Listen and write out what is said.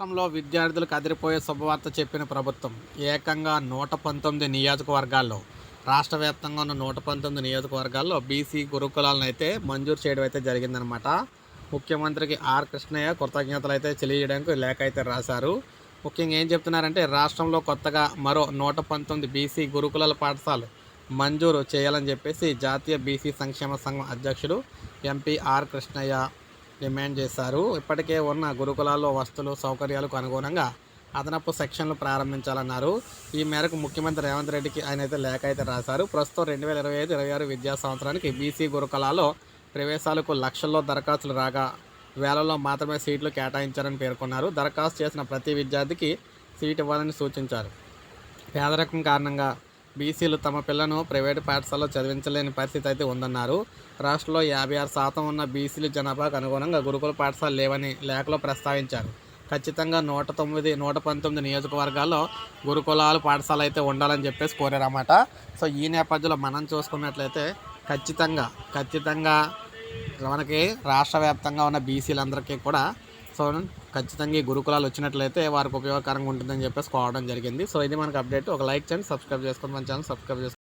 రాష్ట్రంలో విద్యార్థులకు అదిరిపోయే శుభవార్త చెప్పిన ప్రభుత్వం ఏకంగా నూట పంతొమ్మిది నియోజకవర్గాల్లో రాష్ట్ర వ్యాప్తంగా ఉన్న నూట పంతొమ్మిది నియోజకవర్గాల్లో బీసీ గురుకులాలను అయితే మంజూరు చేయడం అయితే జరిగిందనమాట ముఖ్యమంత్రికి ఆర్ కృష్ణయ్య కృతజ్ఞతలు అయితే తెలియజేయడానికి లేఖ అయితే రాశారు. ముఖ్యంగా ఏం చెప్తున్నారంటే రాష్ట్రంలో కొత్తగా మరో నూట పంతొమ్మిది బీసీ గురుకులాల పాఠశాలలు మంజూరు చేయాలని చెప్పేసి జాతీయ బీసీ సంక్షేమ సంఘం అధ్యక్షుడు ఎంపీ ఆర్ కృష్ణయ్య డిమాండ్ చేశారు. ఇప్పటికే ఉన్న గురుకులాల్లో వస్తువులు సౌకర్యాలకు అనుగుణంగా అదనపు సెక్షన్లు ప్రారంభించాలన్నారు. ఈ మేరకు ముఖ్యమంత్రి రేవంత్ రెడ్డికి ఆయన అయితే లేఖ అయితే రాశారు. ప్రస్తుతం రెండు వేల ఇరవై ఐదు ఇరవై ఆరు విద్యా సంవత్సరానికి బీసీ గురుకులాల్లో ప్రవేశాలకు లక్షల్లో దరఖాస్తులు రాగా వేలలో మాత్రమే సీట్లు కేటాయించారని పేర్కొన్నారు. దరఖాస్తు చేసిన ప్రతి విద్యార్థికి సీట్ ఇవ్వాలని సూచించారు. పేదరికం కారణంగా బీసీలు తమ పిల్లను ప్రైవేటు పాఠశాలలో చదివించలేని పరిస్థితి అయితే ఉందన్నారు. రాష్ట్రంలో యాభై ఆరు శాతం ఉన్న బీసీలు జనాభాకు అనుగుణంగా గురుకుల పాఠశాలలు లేవని లేఖలో ప్రస్తావించారు. ఖచ్చితంగా నూట తొమ్మిది నూట పంతొమ్మిది నియోజకవర్గాల్లో గురుకులాలు పాఠశాల అయితే ఉండాలని చెప్పేసి కోరారన్నమాట. సో ఈ నేపథ్యంలో మనం చూసుకున్నట్లయితే ఖచ్చితంగా ఖచ్చితంగా మనకి రాష్ట్ర వ్యాప్తంగా ఉన్న బీసీలందరికీ కూడా సో ఖచ్చితంగా ఈ గురుకులాలు వచ్చినట్లయితే వారికి ఉపయోగకరంగా ఉంటుందని చెప్పేసి కోవడం జరిగింది. సో ఇది మనకు అప్డేట్. ఒక లైక్ చేయండి సబ్స్క్రైబ్ చేసుకోండి మన ఛానల్ సబ్స్క్రైబ్ చేసుకోండి.